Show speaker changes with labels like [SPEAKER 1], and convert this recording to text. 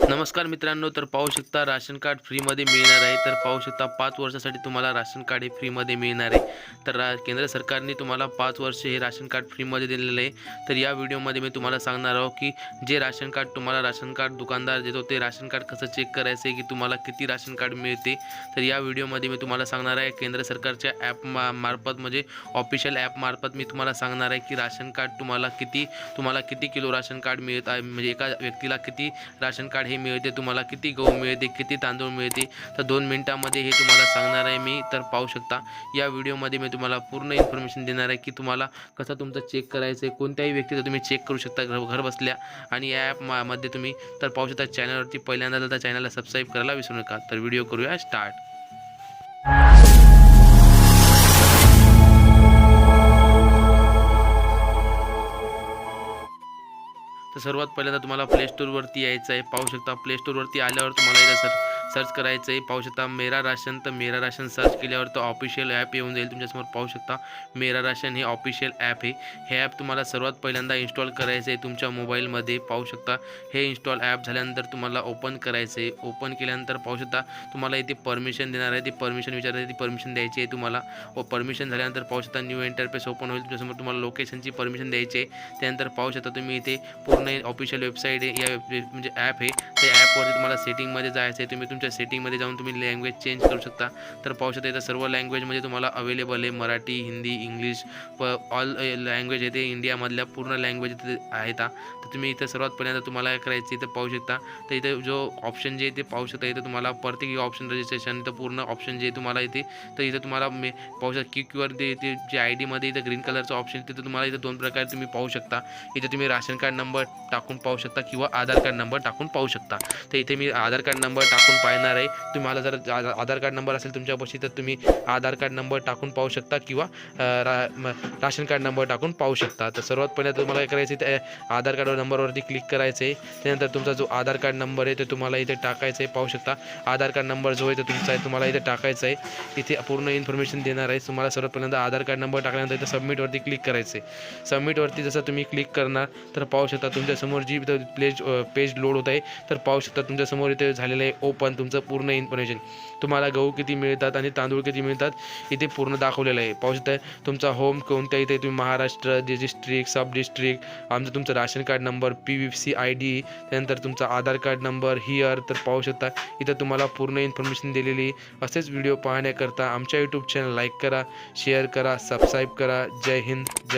[SPEAKER 1] नमस्कार मित्रांनो तर पाहू शकता राशन कार्ड फ्रीमध्ये मिळणार आहे तर पाहू शकता पाच वर्षासाठी तुम्हाला राशन कार्ड हे फ्रीमध्ये मिळणार आहे तर रा केंद्र सरकारने तुम्हाला पाच वर्ष हे राशन कार्ड फ्रीमध्ये दिलेलं आहे तर या व्हिडिओमध्ये मी तुम्हाला सांगणार आहोत की जे राशन कार्ड तुम्हाला राशन कार्ड दुकानदार देतो ते राशन कार्ड कसं चेक करायचं आहे की तुम्हाला किती राशन कार्ड मिळते तर या व्हिडिओमध्ये मी तुम्हाला सांगणार आहे केंद्र सरकारच्या ॲप मा मार्फत म्हणजे ऑफिशियल ॲपमार्फत मी तुम्हाला सांगणार आहे की राशन कार्ड तुम्हाला किती तुम्हाला किती किलो राशन कार्ड मिळत आहे म्हणजे एका व्यक्तीला किती राशन कार्ड हे मिळते तुम्हाला किती गहू मिळते किती तांदूळ मिळते तर दोन मिनटामध्ये हे तुम्हाला सांगणार आहे मी. तर पाहू शकता या व्हिडिओमध्ये मी तुम्हाला पूर्ण इन्फॉर्मेशन देणार आहे की तुम्हाला कसं तुमचं चेक करायचं आहे. कोणत्याही व्यक्तीचं तुम्ही चेक करू शकता घर घर बसल्या. आणि या ॲपमध्ये तुम्ही तर पाहू शकता चॅनलवरती पहिल्यांदा तर चॅनलला सबस्क्राईब करायला विसरू नका. तर व्हिडिओ करूया स्टार्ट तर सर्वात पहिल्यांदा तुम्हाला प्ले स्टोरवरती यायचं आहे. पाहू शकता प्ले स्टोरवरती आल्यावर तुम्हाला येतं सर सर्च करायचं आहे पाहू शकता मेरा राशन. तर मेरा राशन सर्च केल्यावर तो ऑफिशियल ॲप येऊन जाईल तुमच्यासमोर. पाहू शकता मेरा राशन हे ऑफिशियल ॲप आहे. हे ॲप तुम्हाला सर्वात पहिल्यांदा इन्स्टॉल करायचं आहे तुमच्या मोबाईलमध्ये. पाहू शकता हे इन्स्टॉल ॲप झाल्यानंतर तुम्हाला ओपन करायचं आहे ओपन केल्यानंतर पाहू शकता तुम्हाला इथे परमिशन देणार आहे. ती परमिशन विचारायची ती परमिशन द्यायची आहे तुम्हाला. व परमिशन झाल्यानंतर पाहू शकता न्यू इंटरफेस ओपन होईल. तुमच्यासमोर तुम्हाला लोकेशनची परमिशन द्यायची आहे. त्यानंतर पाहू शकता तुम्ही इथे पूर्ण ऑफिशियल वेबसाईट आहे. या म्हणजे ॲप आहे. त्या ॲपवरती तुम्हाला सेटिंगमध्ये जायचं आहे तुम्ही तुमच्या सेटिंगमध्ये जाऊन तुम्ही लँग्वेज चेंज करू शकता. तर पाहू शकता इथं सर्व लँग्वेजमध्ये तुम्हाला अवेलेबल आहे. मराठी हिंदी इंग्लिश प ऑल लँग्वेज येते इंडियामधल्या पूर्ण लँग्वेज इथे आहेत. तर तुम्ही इथं सर्वात पहिल्यांदा तुम्हाला करायचं इथं पाहू शकता. तर इथं जो ऑप्शन जे आहे ते पाहू शकता. इथं तुम्हाला प्रत्येक ऑप्शन रजिस्ट्रेशन इथं पूर्ण ऑप्शन जे आहे तुम्हाला इथे तर इथं तुम्हाला मे पाहू शकता की क्यू आर ते ते जे आय डीमध्ये इथं ग्रीन कलरचं ऑप्शन तिथं तुम्हाला इथं दोन प्रकारे तुम्ही पाहू शकता. इथे तुम्ही राशन कार्ड नंबर टाकून पाहू शकता किंवा आधार कार्ड नंबर टाकून पाहू शकता. तर इथे मी आधार कार्ड नंबर टाकून पाहणार आहे. तुम्हाला जर आ- आधार कार्ड नंबर असेल तुमच्यापाशी तर तुम्ही आधार कार्ड नंबर टाकून पाहू शकता किंवा रा म- राशन कार्ड नंबर टाकून पाहू शकता. तर सर्वात पहिले तुम्हाला काय करायचं आहे त्या आधार कार्ड नंबरवरती क्लिक करायचं आहे. त्यानंतर तुमचा जो आधार कार्ड नंबर आहे तो तुम्हाला इथे टाकायचा आहे पाहू शकता. आधार कार्ड नंबर जो आहे तो तुमचा आहे तुम्हाला इथे टाकायचा आहे. इथे पूर्ण इन्फॉर्मेशन देणार आहे. तुम्हाला सर्वात पहिल्यांदा आधार कार्ड नंबर टाकल्यानंतर इथे सबमिटवरती क्लिक करायचं आहे. सबमिटवरती जसं तुम्ही क्लिक करणार तर पाहू शकता तुमच्यासमोर जी इथं प्लेज पेज लोड होत आहे तर पाहू शकता तुमच्यासमोर इथे झालेलं आहे ओपन तुमचं पूर्ण इन्फॉर्मेशन तुम्हाला गहू किती मिळतात आणि तांदूळ किती मिळतात इथे पूर्ण दाखवलेलं आहे. पाहू शकता तुमचा होम कोणत्या इथे तुम्ही महाराष्ट्र डिस्ट्रिक्ट सब डिस्ट्रिक्ट आमचं तुमचं ration card number P V C I D त्यानंतर तुमचा आधार कार्ड नंबर हिअर तर पाहू शकता इथं तुम्हाला पूर्ण इन्फॉर्मेशन दिलेली असेच व्हिडिओ पाहण्याकरता आमच्या यूट्यूब चॅनल लाईक करा शेअर करा सबस्क्राईब करा. जय हिंद जय